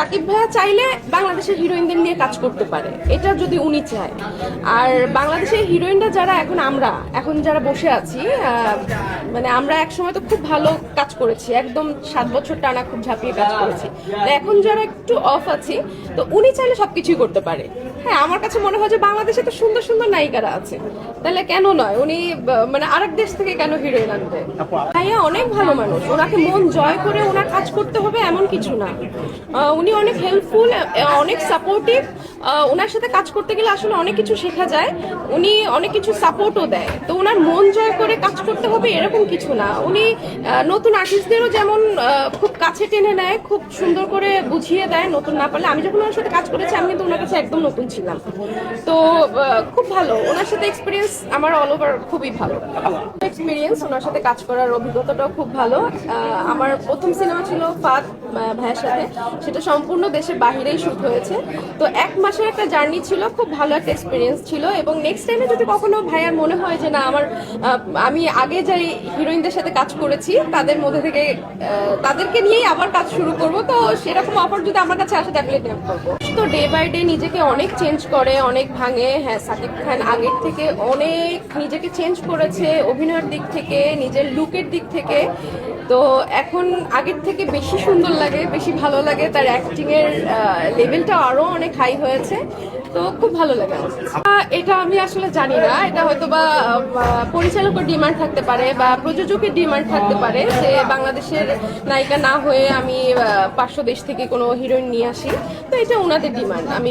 সাকিব ভাইয়া চাইলে বাংলাদেশের হিরোইনদের নিয়ে কাজ করতে পারে এটা যদি উনি চায়। আর বাংলাদেশের হিরোইনরা যারা এখন আমরা এখন যারা বসে আছি মানে আমরা একসময় তো খুব ভালো কাজ করেছি একদম সাত বছর টানা খুব ঝাঁপিয়ে কাজ করেছি। এখন যারা একটু অফ আছি তো উনি চাইলে সবকিছুই করতে পারে। হ্যাঁ আমার কাছে মনে হয় যে বাংলাদেশে তো সুন্দর সুন্দর নায়িকারা আছে। তাহলে কেন নয়? উনি মানে আরেক দেশ থেকে কেন হিরোইন আনবে? ভাইয়া অনেক ভালো মানুষ ওনাকে মন জয় করে ওনার কাজ করতে হবে এমন কিছু না। আহ, উনি অনেক হেল্পফুল অনেক সাপোর্টিভ ওনার সাথে কাজ করতে গেলে আসলে অনেক কিছু শেখা যায়। উনি অনেক কিছু সাপোর্টও দেয়। তো ওনার মন জয় করে কাজ করতে হবে এরকম কিছু না। উনি নতুন আর্টিস্টদেরও যেমন খুব কাছে টেনে নেয় খুব সুন্দর করে বুঝিয়ে দেয় নতুন না পারলে। আমি যখন ওনার সাথে কাজ করেছি আমি কিন্তু ওনার কাছে একদম নতুন ছিলাম। তো খুব ভালো। ওনার সাথে এক্সপিরিয়েন্স আমার অল ওভার খুবই ভালো। এক্সপিরিয়েন্স ওনার সাথে কাজ করার অভিজ্ঞতাটাও খুব ভালো। আমার প্রথম সিনেমা ছিল আহ, ভাইয়ের সাথে। সেটা সম্পূর্ণ দেশের বাহিরেই শুট হয়েছে। তো এক মাসের একটা জার্নি ছিল, খুব ভালো একটা এক্সপিরিয়েন্স ছিল এবং নেক্সট টাইমে যদি কখনো ভাইয়ার মনে হয় যে না, আমার আমি আগে যাই হিরোইনদের সাথে কাজ করেছি, তাদের মধ্যে থেকে তাদেরকে নিয়েই আবার কাজ শুরু করব, তো সেরকম অফার যদি আমার কাছে আসে তাহলে করব। তো ডে বাই ডে নিজেকে অনেক চেঞ্জ করে, অনেক ভাঙে। হ্যাঁ সাকিব খান আগের থেকে অনেক নিজেকে চেঞ্জ করেছে অভিনয়ের দিক থেকে, নিজের লুকের দিক থেকে। তো এখন আগের থেকে বেশি সুন্দর লাগে, বেশি ভালো লাগে। তার অ্যাক্টিংয়ের লেভেলটা আরও অনেক হাই হয়েছে। তো খুব ভালো লাগে। এটা আমি আসলে জানি না। এটা হয়তো বা পরিচালকের ডিমান্ড থাকতে পারে বা প্রযোজকের ডিমান্ড থাকতে পারে যে বাংলাদেশের নায়িকা না হয়ে আমি পার্শ্ব দেশ থেকে কোনো হিরোইন নিয়ে আসি। তো এটা ওনাদের ডিমান্ড। আমি